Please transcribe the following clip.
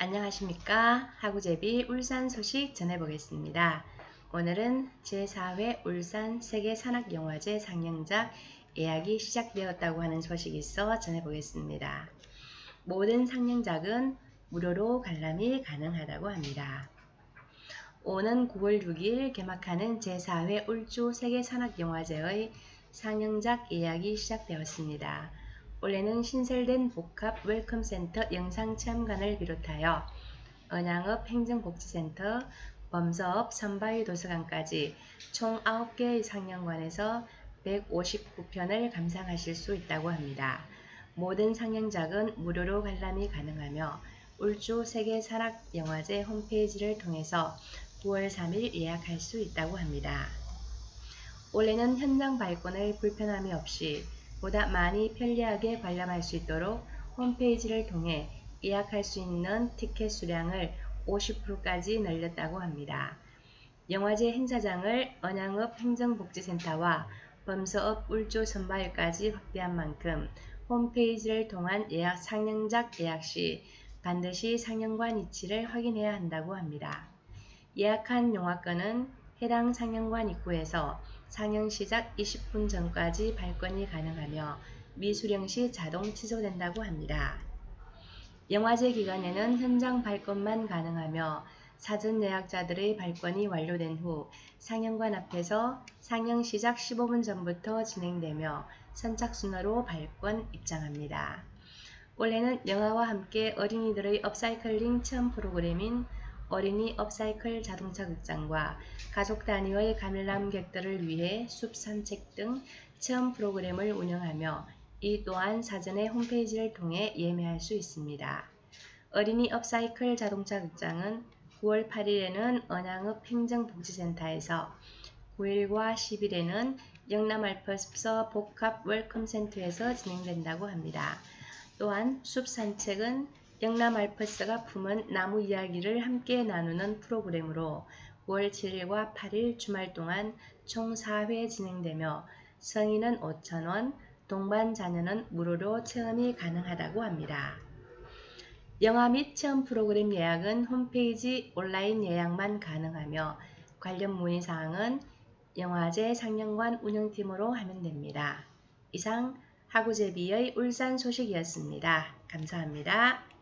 안녕하십니까. 하구제비 울산 소식 전해보겠습니다. 오늘은 제4회 울산 세계산악영화제 상영작 예약이 시작되었다고 하는 소식이 있어 전해보겠습니다. 모든 상영작은 무료로 관람이 가능하다고 합니다. 오는 9월 6일 개막하는 제4회 울주 세계산악영화제의 상영작 예약이 시작되었습니다. 올해는 신설된 복합 웰컴센터 영상체험관을 비롯하여 언양읍 행정복지센터, 범서업 선바위 도서관까지 총 9개의 상영관에서 159편을 감상하실 수 있다고 합니다. 모든 상영작은 무료로 관람이 가능하며 울주 세계산악영화제 홈페이지를 통해서 9월 3일 예약할 수 있다고 합니다. 올해는 현장 발권을 불편함이 없이 보다 많이 편리하게 관람할 수 있도록 홈페이지를 통해 예약할 수 있는 티켓 수량을 50%까지 늘렸다고 합니다. 영화제 행사장을 언양읍 행정복지센터와 범서읍 울주 선바위까지 확대한 만큼 홈페이지를 통한 예약 상영작 예약 시 반드시 상영관 위치를 확인해야 한다고 합니다. 예약한 영화권은 해당 상영관 입구에서 상영 시작 20분 전까지 발권이 가능하며 미수령 시 자동 취소된다고 합니다. 영화제 기간에는 현장 발권만 가능하며 사전 예약자들의 발권이 완료된 후 상영관 앞에서 상영 시작 15분 전부터 진행되며 선착순으로 발권 입장합니다. 올해는 영화와 함께 어린이들의 업사이클링 체험 프로그램인 어린이 업사이클 자동차 극장과 가족 단위의 관람객들을 위해 숲 산책 등 체험 프로그램을 운영하며 이 또한 사전에 홈페이지를 통해 예매할 수 있습니다. 어린이 업사이클 자동차 극장은 9월 8일에는 언양읍 행정복지센터에서 9일과 10일에는 영남 알프스 복합 웰컴센터에서 진행된다고 합니다. 또한 숲 산책은 영남 알프스가 품은 나무 이야기를 함께 나누는 프로그램으로 9월 7일과 8일 주말 동안 총 4회 진행되며 성인은 5,000원, 동반 자녀는 무료로 체험이 가능하다고 합니다. 영화 및 체험 프로그램 예약은 홈페이지 온라인 예약만 가능하며 관련 문의사항은 영화제 상영관 운영팀으로 하면 됩니다. 이상 하구제비의 울산 소식이었습니다. 감사합니다.